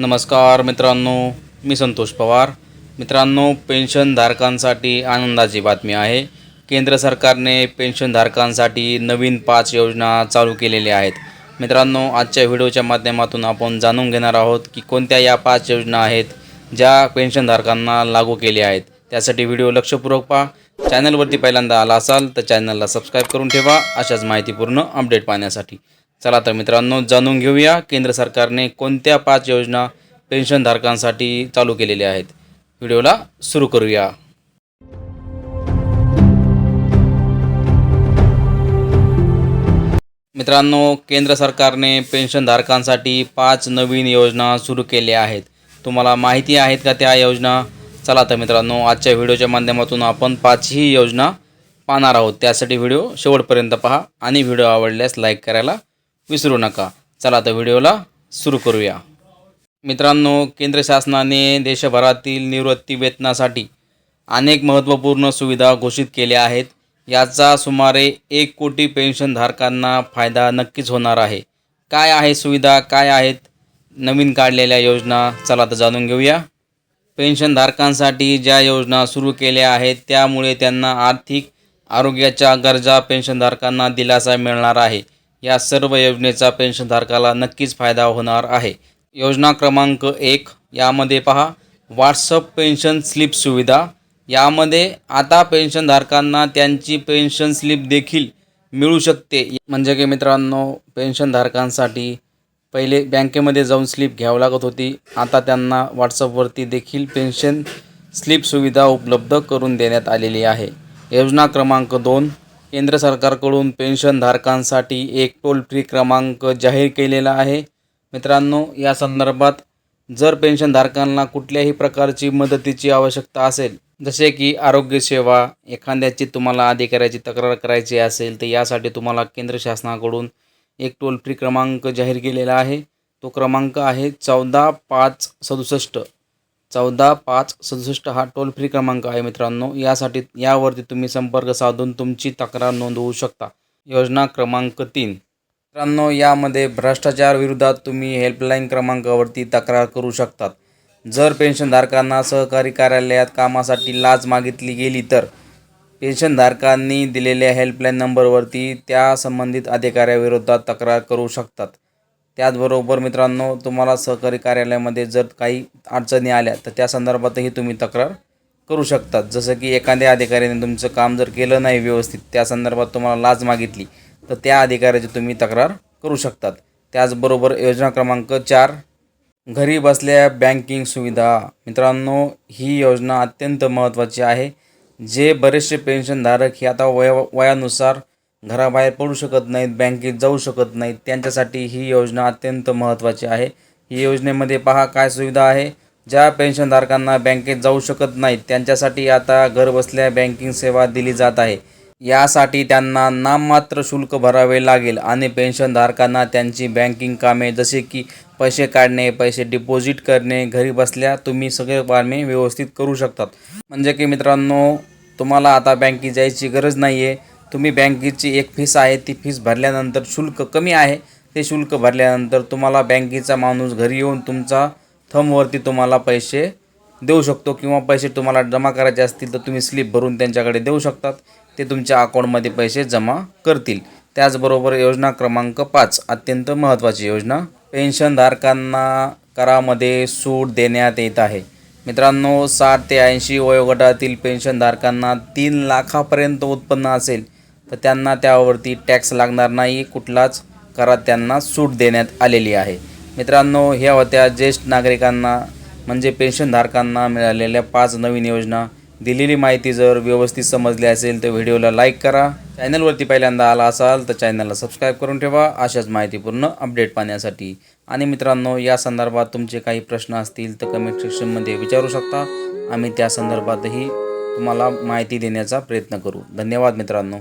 नमस्कार मित्रांनो मी संतोष पवार. मित्रांनो पेन्शनधारकांसाठी आनंदाची बातमी आहे. केंद्र सरकारने पेन्शनधारकांसाठी नवीन पाच योजना चालू केलेल्या आहेत. मित्रांनो आजच्या व्हिडिओच्या माध्यमातून आपण जाणून घेणार आहोत की कोणत्या या पाच योजना आहेत ज्या पेन्शनधारकांना लागू केल्या आहेत. त्यासाठी व्हिडिओ लक्षपूर्वक पहा. चॅनलवरती पहिल्यांदा आला असाल तर चॅनलला सबस्क्राईब करून ठेवा. अशाच माहितीपूर्ण अपडेट पाहण्यासाठी. चला तर मित्रांनो जाणून घेऊया केंद्र सरकारने कोणत्या पाच योजना पेन्शनधारकांसाठी चालू केलेल्या आहेत. व्हिडिओला सुरू करूया. मित्रांनो केंद्र सरकारने पेन्शनधारकांसाठी पाच नवीन योजना सुरू केल्या आहेत. तुम्हाला माहिती आहेत का त्या योजना? चला तर मित्रांनो आजच्या व्हिडिओच्या माध्यमातून आपण पाचही योजना पाहणार आहोत. त्यासाठी व्हिडिओ शेवटपर्यंत पहा आणि व्हिडिओ आवडल्यास लाईक करायला विसरू नका. चला तर व्हिडिओला सुरू करूया. मित्रांनो केंद्र शासनाने देशभरातील निवृत्ती वेतनासाठी अनेक महत्त्वपूर्ण सुविधा घोषित केल्या आहेत. याचा सुमारे एक कोटी पेन्शनधारकांना फायदा नक्कीच होणार आहे. काय आहे सुविधा काय आहेत नवीन काढलेल्या योजना? चला तर जाणून घेऊया. पेन्शनधारकांसाठी ज्या योजना सुरू केल्या आहेत त्यामुळे त्यांना आर्थिक आरोग्याच्या गरजा पेन्शनधारकांना दिलासा मिळणार आहे. या सर्व योजनेचा पेन्शनधारकाला नक्कीच फायदा होणार आहे. योजना क्रमांक एक यामध्ये पहा व्हॉट्सअप पेन्शन स्लिप सुविधा. यामध्ये आता पेन्शनधारकांना त्यांची पेन्शन स्लिप देखील मिळू शकते. म्हणजे की मित्रांनो पेन्शनधारकांसाठी पहिले बँकेमध्ये जाऊन स्लिप घ्यावी लागत होती. आता त्यांना व्हॉट्सअपवरती देखील पेन्शन स्लिप सुविधा उपलब्ध करून देण्यात आलेली आहे. योजना क्रमांक दोन केंद्र सरकारकडून पेन्शनधारकांसाठी एक टोल फ्री क्रमांक जाहीर केलेला आहे. मित्रांनो या संदर्भात जर पेन्शनधारकांना कुठल्याही प्रकारची मदतीची आवश्यकता असेल जसे की आरोग्यसेवा एखाद्याची तुम्हाला अधिकाऱ्याची तक्रार करायची असेल तर यासाठी तुम्हाला केंद्र शासनाकडून एक टोल फ्री क्रमांक जाहीर केलेला आहे. तो क्रमांक आहे चौदा पाच सदुसष्ट. चौदा पाच सदुसष्ट हा टोल फ्री क्रमांक आहे मित्रांनो. यासाठी यावरती तुम्ही संपर्क साधून तुमची तक्रार नोंदवू शकता. योजना क्रमांक तीन. मित्रांनो यामध्ये भ्रष्टाचार विरोधात तुम्ही हेल्पलाईन क्रमांकावरती तक्रार करू शकतात. जर पेन्शनधारकांना सहकारी कार्यालयात कामासाठी लाच मागितली गेली तर पेन्शनधारकांनी दिलेल्या हेल्पलाईन नंबरवरती त्या संबंधित अधिकाऱ्याविरोधात तक्रार करू शकतात. त्याचबरोबर मित्रांनो तुम्हाला सहकारी कार्यालयामध्ये जर काही अडचणी आल्या तर त्या संदर्भातही तुम्ही तक्रार करू शकतात. जसं की एखाद्या अधिकाऱ्याने तुमचं काम जर केलं नाही व्यवस्थित त्या संदर्भात तुम्हाला लाच मागितली तर त्या अधिकाऱ्याची तुम्ही तक्रार करू शकतात. त्याचबरोबर योजना क्रमांक चार घरी बसल्या बँकिंग सुविधा. मित्रांनो ही योजना अत्यंत महत्त्वाची आहे जे बरेचसे पेन्शनधारक हे आता वय वयानुसार घराबाहेर पडू शकत नाहीत बँकेत जाऊ शकत नाहीत त्यांच्यासाठी ही योजना अत्यंत महत्त्वाची आहे. ही योजनेमध्ये पहा काय सुविधा आहे. ज्या पेन्शनधारकांना बँकेत जाऊ शकत नाहीत त्यांच्यासाठी आता घरबसल्या बँकिंग सेवा दिली जात आहे. यासाठी त्यांना नाममात्र शुल्क भरावे लागेल आणि पेन्शनधारकांना त्यांची बँकिंग कामे जसे की पैसे काढणे पैसे डिपॉझिट करणे घरी बसल्या तुम्ही सगळे कामे व्यवस्थित करू शकतात. म्हणजे की मित्रांनो तुम्हाला आता बँकेत जायची गरज नाही आहे तुम्ही बँकेची एक फीस आहे ती फीस भरल्यानंतर शुल्क कमी आहे. ते शुल्क भरल्यानंतर तुम्हाला बँकेचा माणूस घरी येऊन तुमचा थमवरती तुम्हाला पैसे देऊ शकतो किंवा पैसे तुम्हाला जमा करायचे असतील तर तुम्ही स्लिप भरून त्यांच्याकडे देऊ शकतात. ते तुमच्या अकाउंटमध्ये पैसे जमा करतील. त्याचबरोबर योजना क्रमांक पाच अत्यंत महत्त्वाची योजना पेन्शनधारकांना करामध्ये सूट देण्यात येत आहे. मित्रांनो साठ ते ऐंशी वयोगटातील पेन्शनधारकांना तीन लाखापर्यंत उत्पन्न असेल. तर त्यांना त्यावरती टॅक्स लागणार नाही कुठलाच करात त्यांना सूट देण्यात आलेली आहे. मित्रांनो ह्या होत्या ज्येष्ठ नागरिकांना म्हणजे पेन्शनधारकांना मिळालेल्या पाच नवीन योजना. दिलेली माहिती जर व्यवस्थित समजली असेल तर व्हिडिओला लाईक करा. चॅनलवरती पहिल्यांदा आला असाल तर चॅनलला सबस्क्राईब करून ठेवा. अशाच माहितीपूर्ण अपडेट पाहण्यासाठी. आणि मित्रांनो या संदर्भात तुमचे काही प्रश्न असतील तर कमेंट सेक्शनमध्ये विचारू शकता. आम्ही त्या संदर्भातही तुम्हाला माहिती देण्याचा प्रयत्न करू. धन्यवाद मित्रांनो.